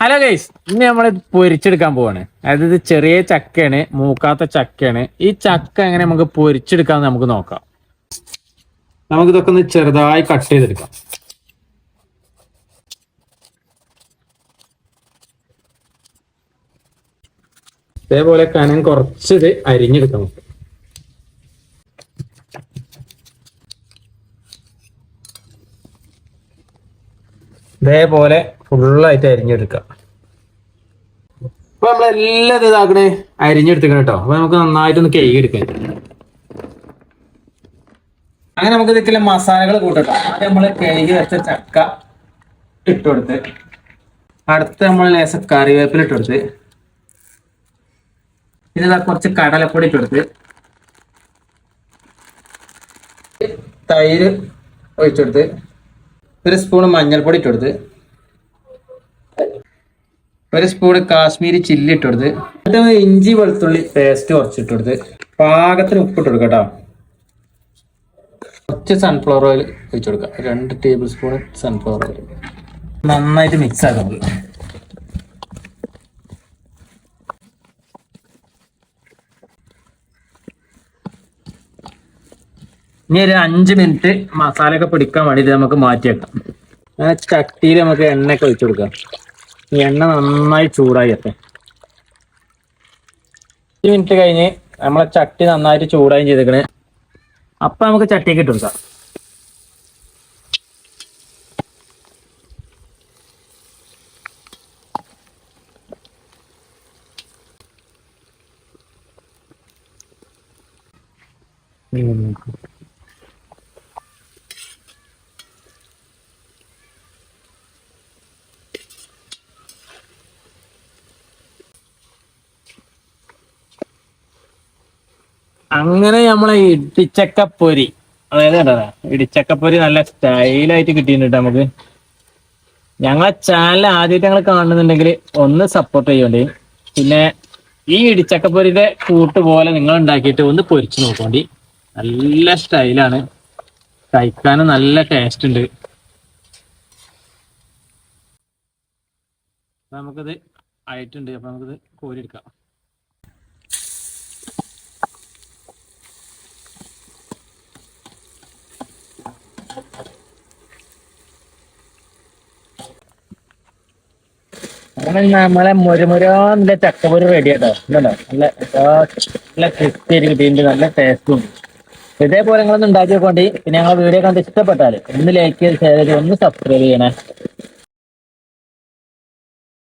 Hello guys ഇന്ന് നമ്മൾ പൊരിച്ചെടുക്കാൻ പോവാണ്. അതായത് ചെറിയ ചക്കയാണ് മൂക്കാത്ത ചക്കയാണ്. ഈ ചക്ക എങ്ങനെ നമുക്ക് പൊരിച്ചെടുക്കാന്ന് നമുക്ക് നോക്കാം. നമുക്ക് ഇതൊക്കെ ഒന്ന് ചെറുതായി കട്ട് ചെയ്തെടുക്കാം. ഇതേപോലെ കനം കുറച്ചത് അരിഞ്ഞെടുക്കാം നമുക്ക്. ഇതേപോലെ ഫുള്ളായിട്ട് അരിഞ്ഞെടുക്കുക അപ്പൊ നമ്മളെല്ലാം ഇത് ഇതാക്കണേ അരിഞ്ഞെടുത്തിക്കണം കേട്ടോ. അപ്പൊ നമുക്ക് നന്നായിട്ടൊന്ന് കേക്ക് എടുക്കാം അങ്ങനെ നമുക്ക് ഇതൊക്കെ മസാലകൾ കൂട്ടട്ടോ. ആദ്യം നമ്മൾ കഴുകി വെച്ച ചക്ക ഇട്ടുകൊടുത്ത് അടുത്ത് നമ്മൾ ലേശം കറിവേപ്പില ഇട്ടുകൊടുത്ത് പിന്നെ കുറച്ച് കടലപ്പൊടി ഇട്ടുകൊടുത്ത് തൈര് ഒഴിച്ചെടുത്ത് ഒരു സ്പൂൺ മഞ്ഞൾപ്പൊടി ഇട്ടുകൊടുത്ത് ഒരു സ്പൂൺ കാശ്മീരി ചില്ലി ഇട്ടുകൊടുത്ത് എന്നിട്ട് ഇഞ്ചി വെളുത്തുള്ളി പേസ്റ്റ് കുറച്ചിട്ട് കൊടുത്ത് പാകത്തിന് ഉപ്പ് ഇട്ട് കേട്ടോ കുറച്ച് സൺഫ്ലവർ ഓയിൽ ഒഴിച്ചു കൊടുക്കുക രണ്ട് ടേബിൾ സ്പൂൺ സൺഫ്ലവർ ഓയിൽ നന്നായിട്ട് മിക്സ് ആക്കാം ഇനി ഒരു അഞ്ച് മിനിറ്റ് മസാലയൊക്കെ പിടിക്കാൻ വേണ്ടിയിട്ട് നമുക്ക് മാറ്റി വെക്കാം അങ്ങനെ ചട്ടിയിൽ നമുക്ക് എണ്ണയൊക്കെ ഒഴിച്ചു കൊടുക്കാം എണ്ണ നന്നായി ചൂടായി എത്തേ അഞ്ച് മിനിറ്റ് കഴിഞ്ഞ് നമ്മളെ ചട്ടി നന്നായിട്ട് ചൂടായും ചെയ്തേക്കണേ. അപ്പൊ നമുക്ക് ചട്ടിയൊക്കെ ഇട്ട് കൊടുക്കാം. അങ്ങനെ നമ്മളെ ഇടിച്ചക്കപ്പൊരി. അതായത് ഇടിച്ചക്കപ്പൊരി നല്ല സ്റ്റൈലായിട്ട് കിട്ടിയിട്ടുണ്ട് നമുക്ക്. ഞങ്ങളെ ചാനൽ ആദ്യമായിട്ട് ഞങ്ങൾ കാണുന്നുണ്ടെങ്കിൽ ഒന്ന് സപ്പോർട്ട് ചെയ്യോണ്ടി. പിന്നെ ഈ ഇടിച്ചക്കപ്പൊരിയുടെ കൂട്ട് പോലെ നിങ്ങൾ ഉണ്ടാക്കിയിട്ട് ഒന്ന് പൊരിച്ചു നോക്കോണ്ടി. നല്ല സ്റ്റൈലാണ്. കഴിക്കാനും നല്ല ടേസ്റ്റ് ഉണ്ട്. നമുക്കത് ആയിട്ടുണ്ട്. അപ്പൊ കോരി കോരിയെടുക്കാം. അങ്ങനെ നമ്മളെ നല്ല ചക്കപ്പൊരി റെഡി ആട്ടോ. നല്ല നല്ല ക്രിസ്പി കിട്ടിയിട്ടുണ്ട്. നല്ല ടേസ്റ്റും ഇതേപോലെ നിങ്ങളൊന്ന് ഉണ്ടാക്കി നോക്കോണ്ടി പിന്നെ ഞങ്ങളെ വീഡിയോ കണ്ട് ഇഷ്ടപ്പെട്ടാൽ ഒന്ന് ലൈക്ക് ചെയ്ത് ഷെയർ ചെയ്ത് ഒന്ന് സബ്സ്ക്രൈബ് ചെയ്യണേ.